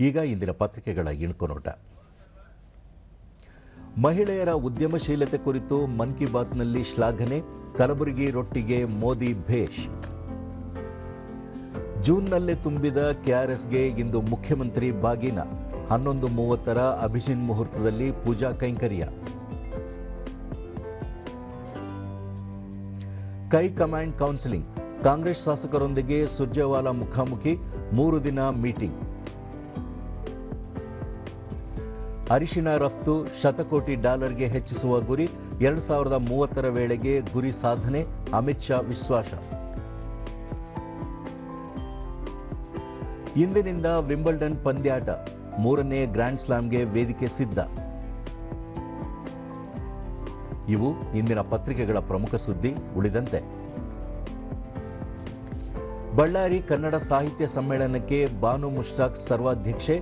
ಈಗ ಇಂದಿನ ಪತ್ರಿಕೆಗಳ ಇಣುಕು ನೋಟ. ಮಹಿಳೆಯರ ಉದ್ಯಮಶೀಲತೆ ಕುರಿತು ಮನ್ ಕಿ ಬಾತ್ನಲ್ಲಿ ಶ್ಲಾಘನೆ, ಕಲಬುರಗಿ ರೊಟ್ಟಿಗೆ ಮೋದಿ ಭೇಷ್. ಜೂನ್ನಲ್ಲೇ ತುಂಬಿದ ಕೆಆರ್ಎಸ್ಗೆ ಇಂದು ಮುಖ್ಯಮಂತ್ರಿ ಬಾಗಿನ, ಹನ್ನೊಂದು ಮೂವತ್ತರ ಅಭಿಜಿನ್ ಮುಹೂರ್ತದಲ್ಲಿ ಪೂಜಾ ಕೈಂಕರ್ಯ. ಕೈ ಕಮಾಂಡ್ ಕೌನ್ಸಿಲಿಂಗ್, ಕಾಂಗ್ರೆಸ್ ಶಾಸಕರೊಂದಿಗೆ ಸುರ್ಜೇವಾಲಾ ಮುಖಾಮುಖಿ ಮೂರು ದಿನ ಮೀಟಿಂಗ್. ಅರಿಶಿನ ರಫ್ತು ಶತಕೋಟಿ ಡಾಲರ್ಗೆ ಹೆಚ್ಚಿಸುವ ಗುರಿ ಎರಡು ಸಾವಿರದ ಮೂವತ್ತರ ವೇಳೆಗೆ ಗುರಿ ಸಾಧನೆ, ಅಮಿತ್ ಶಾ ವಿಶ್ವಾಸ. ಇಂದಿನಿಂದ ವಿಂಬಲ್ಡನ್ ಪಂದ್ಯಾಟ, ಮೂರನೇ ಗ್ರ್ಯಾಂಡ್ ಸ್ಲಾಮ್ಗೆ ವೇದಿಕೆ ಸಿದ್ಧ. ಇವು ಇಂದಿನ ಪತ್ರಿಕೆಗಳ ಪ್ರಮುಖ ಸುದ್ದಿ, ಉಳಿದಂತೆ. ಬಳ್ಳಾರಿ ಕನ್ನಡ ಸಾಹಿತ್ಯ ಸಮ್ಮೇಳನಕ್ಕೆ ಬಾನು ಮುಷ್ತಾಕ್ ಸರ್ವಾಧ್ಯಕ್ಷೆ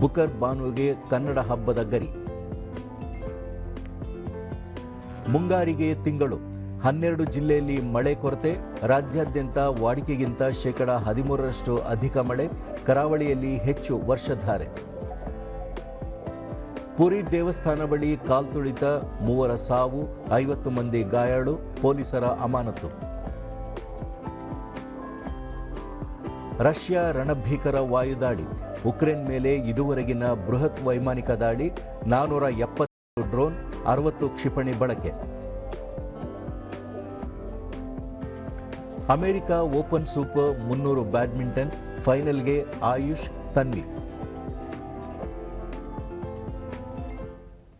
ಬುಕರ್ ಬಾನುಗೆ ಕನ್ನಡ ಹಬ್ಬದ ಗರಿ. ಮುಂಗಾರಿಗೆ ತಿಂಗಳು. ಹನ್ನೆರಡು ಜಿಲ್ಲೆಯಲ್ಲಿ ಮಳೆ ಕೊರತೆ, ರಾಜ್ಯಾದ್ಯಂತ ವಾಡಿಕೆಗಿಂತ ಶೇಕಡ ಹದಿಮೂರರಷ್ಟು ಅಧಿಕ ಮಳೆ, ಕರಾವಳಿಯಲ್ಲಿ ಹೆಚ್ಚು ವರ್ಷಧಾರೆ. ಪುರಿ ದೇವಸ್ಥಾನ ಬಳಿ ಕಾಲ್ತುಳಿತ ಮೂವರ ಸಾವು, ಐವತ್ತು ಮಂದಿ ಗಾಯಾಳು, ಪೊಲೀಸರ ಅಮಾನತು ರಷ್ಯಾ ರಣಭೀಕರ ವಾಯುದಾಳಿ, ಉಕ್ರೇನ್ ಮೇಲೆ ಇದುವರೆಗಿನ ಬೃಹತ್ ವೈಮಾನಿಕ ದಾಳಿ, ನಾನೂರ ಎಪ್ಪತ್ತು ಡ್ರೋನ್, ಅರವತ್ತು ಕ್ಷಿಪಣಿ ಬಳಕೆ. ಅಮೆರಿಕ ಓಪನ್ ಸೂಪರ್ ಮುನ್ನೂರು ಬ್ಯಾಡ್ಮಿಂಟನ್ ಫೈನಲ್ಗೆ ಆಯುಷ್ ತನ್ವಿ.